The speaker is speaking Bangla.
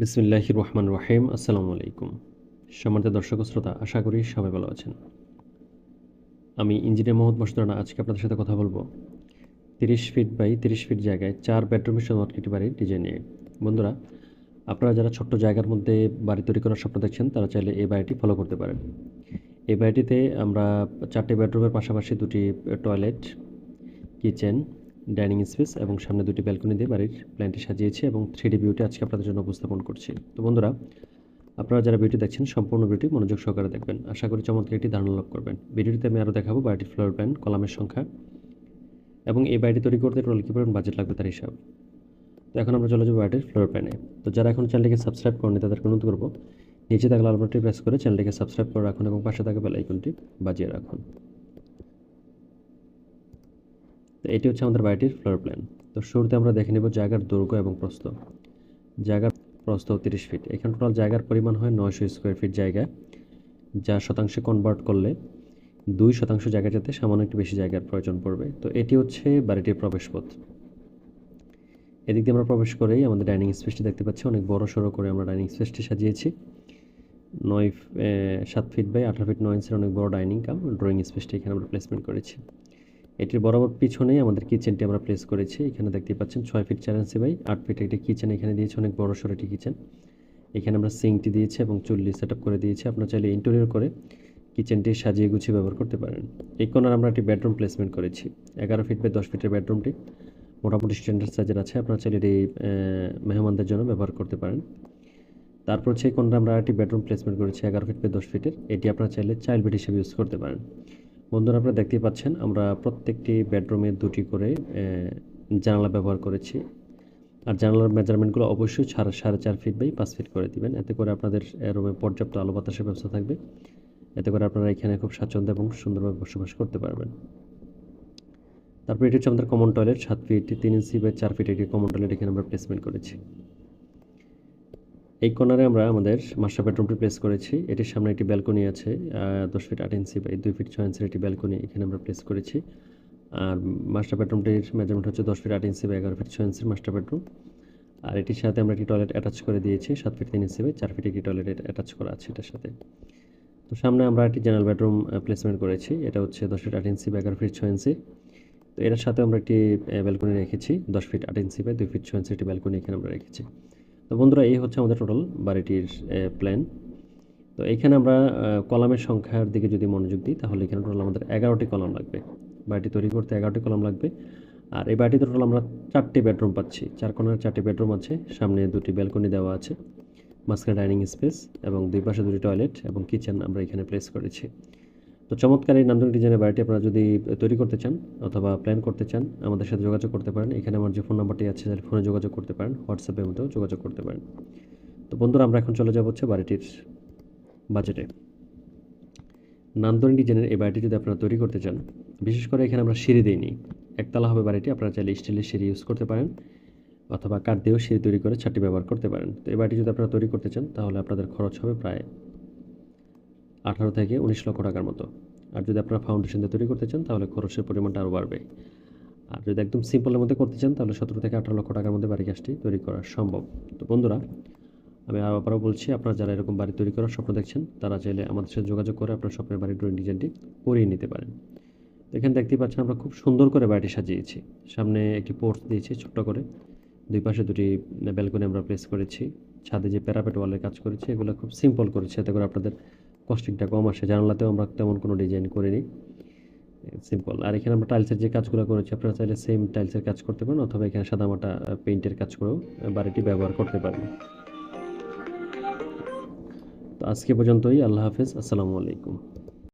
বিসমিল্লাহ রহমান রহিম আসসালামু আলাইকুম সম্মানিত দর্শক শ্রোতা, আশা করি সবাই ভালো আছেন। আমি ইঞ্জিনিয়ার মোহাম্মদ মসুদ রানা, আজকে আপনাদের সাথে কথা বলব তিরিশ ফিট বাই তিরিশ ফিট জায়গায় চার বেডরুমের সঙ্গে একটি বাড়ির ডিজাইন নিয়ে। বন্ধুরা, আপনারা যারা ছোট্ট জায়গার মধ্যে বাড়ি তৈরি করার স্বপ্ন দেখছেন, তারা চাইলে এই বাড়িটি ফলো করতে পারেন। এই বাড়িটিতে আমরা চারটি বেডরুমের পাশাপাশি দুটি টয়লেট কিচেন ডাইনিং স্পেস এবং সামনে দুটি ব্যালকনি দিয়ে বাড়ির প্ল্যানটি সাজিয়েছি এবং থ্রি ডি বিউটি আজকে আপনাদের জন্য উপস্থাপন করছি। তো বন্ধুরা, আপনারা যারা ভিডিও দেখছেন, সম্পূর্ণ ভিডিও মনোযোগ সহকারে দেখবেন। আশা করি চমৎকার একটি ধারণা লাভ করবেন। ভিডিওটিতে আমি আরও দেখাবো বাড়িটির ফ্লোর প্ল্যান কলামের সংখ্যা এবং এই বাড়িটি তৈরি করতে টোটাল কী পরিমাণ বাজেট লাগবে তার হিসাব। তো এখন আমরা চলে যাব বাড়িটির ফ্লোর প্ল্যানে তো যারা এখন চ্যানেলটিকে সাবস্ক্রাইব করেনি তাদেরকে অনুরোধ করব নিচে থাকা লাল বাটনটি প্রেস করে চ্যানেলটিকে সাবস্ক্রাইব করে রাখুন এবং পাশে থাকা বেল আইকনটি বাজিয়ে রাখুন। তো এটি হচ্ছে আমাদের বাড়িটির ফ্লোর প্ল্যান তো শুরুতে আমরা দেখে নেব জায়গার দৈর্ঘ্য এবং প্রস্থ। জায়গার প্রস্থ তিরিশ ফিট এখানে টোটাল জায়গার পরিমাণ হয় নয়শো স্কোয়ার ফিট জায়গা, যা শতাংশে কনভার্ট করলে দুই শতাংশ জায়গা যাতে সামান্য একটু বেশি জায়গার প্রয়োজন পড়বে। তো এটি হচ্ছে বাড়িটির প্রবেশপথ। এদিক দিয়ে আমরা প্রবেশ করেই আমাদের ডাইনিং স্পেসটি দেখতে পাচ্ছি। অনেক বড় সড়ো করে আমরা ডাইনিং স্পেসটি সাজিয়েছি। নয় সাত ফিট বাই আঠারো ফিট নয় ইঞ্চের অনেক বড় ডাইনিং কাম ড্রয়িং স্পেসটি এখানে আমরা প্লেসমেন্ট করেছি। এটির বরাবর পিছনেই আমাদের কিচেনটি আমরা প্লেস করেছি। এখানে দেখতে পাচ্ছেন ছয় ফিট চার ইঞ্চি বাই আট ফিট একটি কিচেন এখানে দিয়েছে, অনেক বড় সড়ো একটি কিচেন এখানে আমরা সিঙ্কটি দিয়েছি এবং চুল্লি সেট করে দিয়েছি। আপনারা চাইলে ইন্টেরিয়র করে কিচেনটি সাজিয়ে গুছিয়ে ব্যবহার করতে পারেন। এই কোনার আমরা একটি বেডরুম প্লেসমেন্ট করেছি। এগারো ফিট বাই দশ ফিটের বেডরুমটি মোটামুটি স্ট্যান্ডার্ড সাইজের আছে। আপনারা চাইলে এটি মেহমানদের জন্য ব্যবহার করতে পারেন। তারপর হচ্ছে কোনটা আমরা একটি বেডরুম প্লেসমেন্ট করেছি, এগারো ফিট বাই দশ ফিটের এটি আপনারা চাইলে চাইল্ড বেড হিসেবে ইউজ করতে পারেন। বন্ধুরা, আপনারা দেখতেই পাচ্ছেন, আমরা প্রত্যেকটি বেডরুমে দুটি করে জানালা ব্যবহার করেছি। আর জানালার মেজারমেন্টগুলো অবশ্যই সাড়ে সাড়ে চার ফিট বাই পাঁচ ফিট করে দিবেন। এতে করে আপনাদের রুমে পর্যাপ্ত আলো বাতাসের ব্যবস্থা থাকবে। এতে করে আপনারা এখানে খুব স্বাচ্ছন্দ্য এবং সুন্দরভাবে বসবাস করতে পারবেন। তারপর এটি হচ্ছে আমাদের কমন টয়লেট সাত ফিট তিন ইঞ্চি বাই চার ফিট একটি কমন টয়লেট এখানে আমরা প্লেসমেন্ট করেছি। এই কর্নারে আমরা আমাদের মাস্টার বেডরুমটি প্লেস করেছি। এটির সামনে একটি ব্যালকনি আছে দশ ফিট আট ইঞ্চি বাই দুই ফিট ছয় ইঞ্চির একটি ব্যালকনি এখানে আমরা প্লেস করেছি। আর মাস্টার বেডরুমটির মেজারমেন্ট হচ্ছে দশ ফিট আট ইঞ্চি বাই এগারো ফিট ছয় ইঞ্চির মাস্টার বেডরুম আর এটির সাথে আমরা একটি টয়লেট অ্যাটাচ করে দিয়েছি, সাত ফিট তিন ইঞ্চি বাই চার ফিট একটি টয়লেট অ্যাটাচ করা আছে এটার সাথে। তো সামনে আমরা একটি জেনারেল বেডরুম প্লেসমেন্ট করেছি। এটা হচ্ছে দশ ফিট আট ইঞ্চি বা এগারো ফিট ছয় ইঞ্চি তো এটার সাথে আমরা একটি ব্যালকনি রেখেছি, দশ ফিট আট ইঞ্চি বাই দুই ফিট ছয় ইঞ্চি একটি ব্যালকনি এখানে আমরা রেখেছি। তো বন্ধুরা, এই হচ্ছে আমাদের টোটাল বাড়িটির প্ল্যান তো এখানে আমরা কলামের সংখ্যার দিকে যদি মনোযোগ দিই, তাহলে এখানে টোটাল আমাদের এগারোটি কলাম লাগবে। বাড়িটি তৈরি করতে এগারোটি কলাম লাগবে। আর এই বাড়িটিতে টোটাল আমরা চারটি বেডরুম পাচ্ছি। চার কোণার চারটি বেডরুম আছে, সামনে দুটি ব্যালকনি দেওয়া আছে, মাঝখানে ডাইনিং স্পেস এবং দুই পাশে দুটি টয়লেট এবং কিচেন আমরা এখানে প্লেস করেছি। তো চমৎকার এই নান্দনিক ডিজাইনের বাড়িটি আপনারা যদি তৈরি করতে চান অথবা প্ল্যান করতে চান, আমাদের সাথে যোগাযোগ করতে পারেন। এখানে আমার যে ফোন নাম্বারটি আছে, তাহলে ফোনে যোগাযোগ করতে পারেন হোয়াটসঅ্যাপের মধ্যেও যোগাযোগ করতে পারেন। তো বন্ধুরা, আমরা এখন চলে যাব হচ্ছে বাড়িটির বাজেটে নান্দনিক ডিজাইনের এই বাড়িটি যদি আপনারা তৈরি করতে চান, বিশেষ করে এখানে আমরা সিঁড়ি দিইনি, একতলা হবে বাড়িটি, আপনারা চাইলে স্টিলের সিঁড়ি ইউজ করতে পারেন অথবা কাঠ দিয়েও সিঁড়ি তৈরি করে ছাদটি ব্যবহার করতে পারেন। তো এই বাড়িটি যদি আপনারা তৈরি করতে চান, তাহলে আপনাদের খরচ হবে প্রায় আঠারো থেকে উনিশ লক্ষ টাকার মতো। আর যদি আপনারা ফাউন্ডেশন দিয়ে তৈরি করতে চান, তাহলে খরচের পরিমাণটা আরও বাড়বে। আর যদি একদম সিম্পলের মধ্যে করতে চান, তাহলে সতেরো থেকে আঠারো লক্ষ টাকার মধ্যে বাড়ি গাছটি তৈরি করা সম্ভব। তো বন্ধুরা, আমি আরও আবারও বলছি, আপনারা যারা এরকম বাড়ি তৈরি করার স্বপ্ন দেখছেন, তারা চাইলে আমাদের সাথে যোগাযোগ করে আপনার স্বপ্নের বাড়ির ড্রয়িং ডিজাইনটি করিয়ে নিতে পারেন। এখানে দেখতেই পাচ্ছেন, আমরা খুব সুন্দর করে বাড়িটি সাজিয়েছি। সামনে একটি পোর্ট দিয়েছি, ছোট্ট করে। দুই পাশে দুটি ব্যালকনি আমরা প্লেস করেছি। ছাদে যে প্যারাপেট ওয়ালের কাজ করেছি, এগুলো খুব সিম্পল করেছি। এতে করে আপনাদের কস্টিংটা কম আসে। জানালাতেও আমরা তেমন কোনো ডিজাইন করিনি। সিম্পল আর এখানে আমরা টাইলসের যে কাজগুলো করেছি, আপনারা চাইলে সেম টাইলসের কাজ করতে পারেন অথবা এখানে সাদামাটা পেইন্টের কাজ করেও বাড়িটি ব্যবহার করতে পারেন। তো আজকে পর্যন্তই। আল্লাহ হাফেজ। আসসালামু আলাইকুম।